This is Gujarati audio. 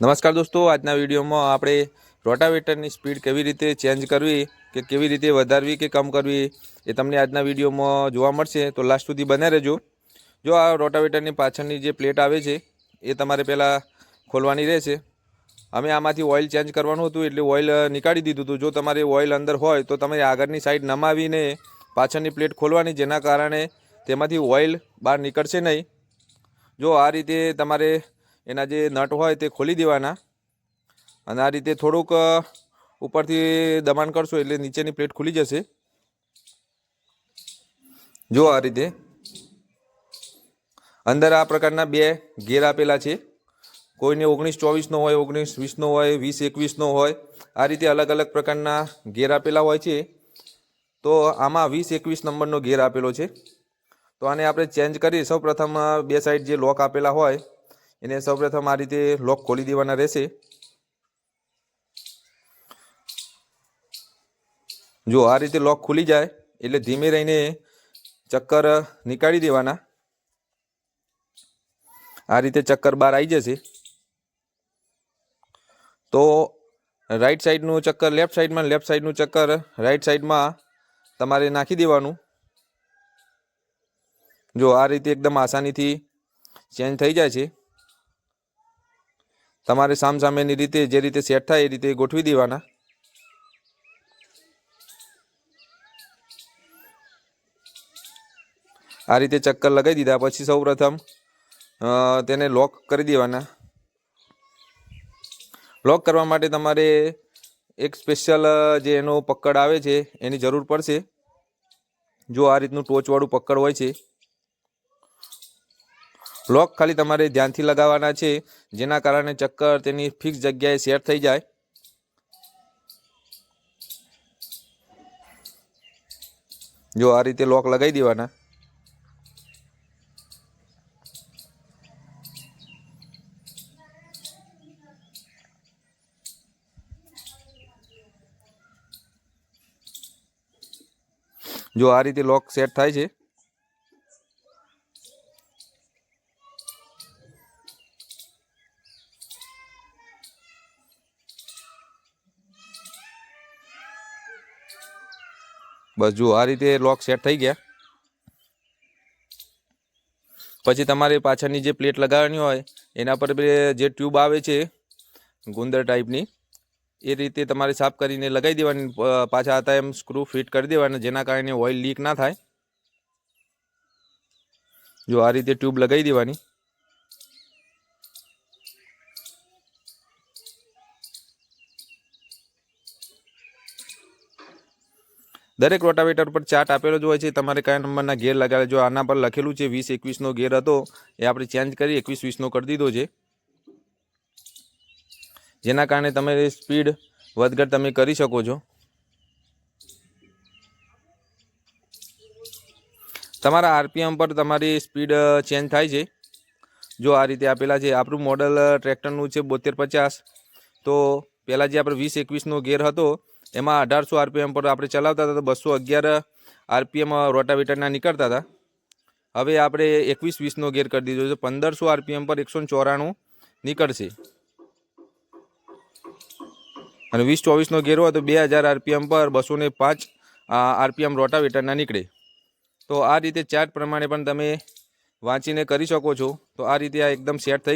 નમસ્કાર દોસ્તો, આજના વિડીયોમાં આપણે રોટાવેટરની સ્પીડ કેવી રીતે ચેન્જ કરવી, કે કેવી રીતે વધારવી, કે કમ કરવી, એ તમને આજના વિડીયોમાં જોવા મળશે. તો લાસ્ટ સુધી બને રહેજો. જો આ રોટાવેટરની પાછળની જે પ્લેટ આવે છે, એ તમારે પહેલાં ખોલવાની રહેશે. અમે આમાંથી ઓઇલ ચેન્જ કરવાનું હતું, એટલે ઓઇલ નીકાળી દીધું હતું. જો તમારે ઓઇલ અંદર હોય, તો તમે આગળની સાઈડ નમાવીને પાછળની પ્લેટ ખોલવાની, જેના કારણે તેમાંથી ઓઇલ બહાર નીકળશે નહીં. જો આ રીતે તમારે એના જે નટ હોય તે ખોલી દેવાના. અને આ રીતે થોડુંક ઉપરથી દબાણ કરશો એટલે નીચેની પ્લેટ ખુલી જશે. જો આ રીતે. અંદર આ પ્રકારના બે ગેર આપેલા છે. કોઈને ઓગણીસ ચોવીસનો હોય, ઓગણીસ વીસનો હોય, વીસ એકવીસનો હોય, આ રીતે અલગ અલગ પ્રકારના ગેર આપેલા હોય છે. તો આમાં વીસ એકવીસ નંબરનો ગેર આપેલો છે. તો આને આપણે ચેન્જ કરી સૌપ્રથમ બે સાઈડ જે લોક આપેલા હોય એને સૌપ્રથમ આ રીતે લોક ખોલી દેવાના રહેશે. જો આ રીતે લોક ખુલી જાય, એટલે ધીમે રહીને ચક્કર નીકાળી દેવાના. આ રીતે ચક્કર બહાર આવી જશે. તો રાઈટ સાઈડનું ચક્કર લેફ્ટ સાઈડમાં લેફ્ટ સાઈડનું ચક્કર રાઈટ સાઈડમાં તમારે નાખી દેવાનું. જો આ રીતે એકદમ આસાનીથી ચેન્જ થઈ જાય છે. તમારે સામસામેની રીતે જે રીતે સેટ થાય એ રીતે ગોઠવી દેવાના. આ રીતે ચક્કર લગાવી દીધા, પછી સૌપ્રથમ તેને લોક કરી દેવાના. લોક કરવા માટે તમારે એક સ્પેશિયલ જે એનો પકડ આવે છે, એની જરૂર પડશે. જો આ રીતનું ટોચવાળું પકડ હોય છે લોક ખાલી તમારે ધ્યાનથી લગાવવાના છે, જેના કારણે ચક્કર તેની ફિક્સ જગ્યાએ સેટ થઈ જાય. જો આ રીતે લોક લગાવી દેવાના. જો આ રીતે લોક સેટ થાય છે બસ જો આ રીતે લોક સેટ થઈ ગયા. પછી તમારે પાછળની જે પ્લેટ લગાવવાની હોય, એના પર જે ટ્યુબ આવે છે, ગુંદર ટાઈપની એ રીતે તમારે સાફ કરીને લગાવી દેવાની પાછા હતા એમ સ્ક્રૂ ફિટ કરી દેવાના, જેના કારણે ઓઇલ લીક ના થાય. જો આ રીતે ટ્યુબ લગાવી દેવાની. દરેક રોટાવેટર પર ચાર્ટ આપેલો જ હોય છે. તમારે કયા નંબરના ગેર લગાવે જો આના પર લખેલું છે વીસ એકવીસનો ગેર હતો, એ આપણે ચેન્જ કરી એકવીસ વીસનો કરી દીધો છે. જેના કારણે તમે સ્પીડ વધઘટ તમે કરી શકો છો. તમારા આરપીએમ પર તમારી સ્પીડ ચેન્જ થાય છે. જો આ રીતે આપેલા છે, આપણું મોડલ ટ્રેક્ટરનું છે બોતેર પચાસ. તો પહેલાં જે આપણે વીસ એકવીસનો ગેર હતો એમાં અઢારસો આરપીએમ પર આપણે ચલાવતા હતા તો બસો અગિયાર આરપીએમ રોટાવેટરના નીકળતા હતા. હવે આપણે એકવીસ વીસનો ગેર કરી દીધો છે. પંદરસો આરપીએમ પર એકસો ચોરાણું નીકળશે. અને વીસ ચોવીસનો ગેર હોય તો બે હજાર આરપીએમ પર બસો ને પાંચ આરપીએમ રોટાવેટરના નીકળે. તો આ રીતે ચાર્ટ પ્રમાણે પણ તમે વાંચીને કરી શકો છો. તો આ રીતે આ એકદમ સેટ થઈ